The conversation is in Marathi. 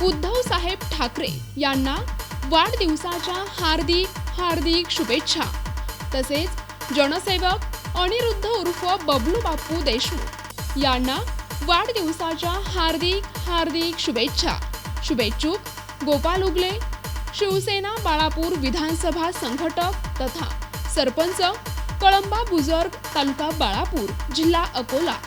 उद्धव साहेब ठाकरे यांना वाढदिवसाच्या हार्दिक हार्दिक शुभेच्छा. तसेच जनसेवक अनिरुद्ध उर्फ बबलू बापू देशमुख यांना वाढदिवसाच्या हार्दिक हार्दिक शुभेच्छा. शुभेच्छुक गोपाल उगले शिवसेना बाळापूर विधानसभा संघटक तथा सरपंच कळंबा बुजुर्ग तालुका बाळापूर जिल्हा अकोला.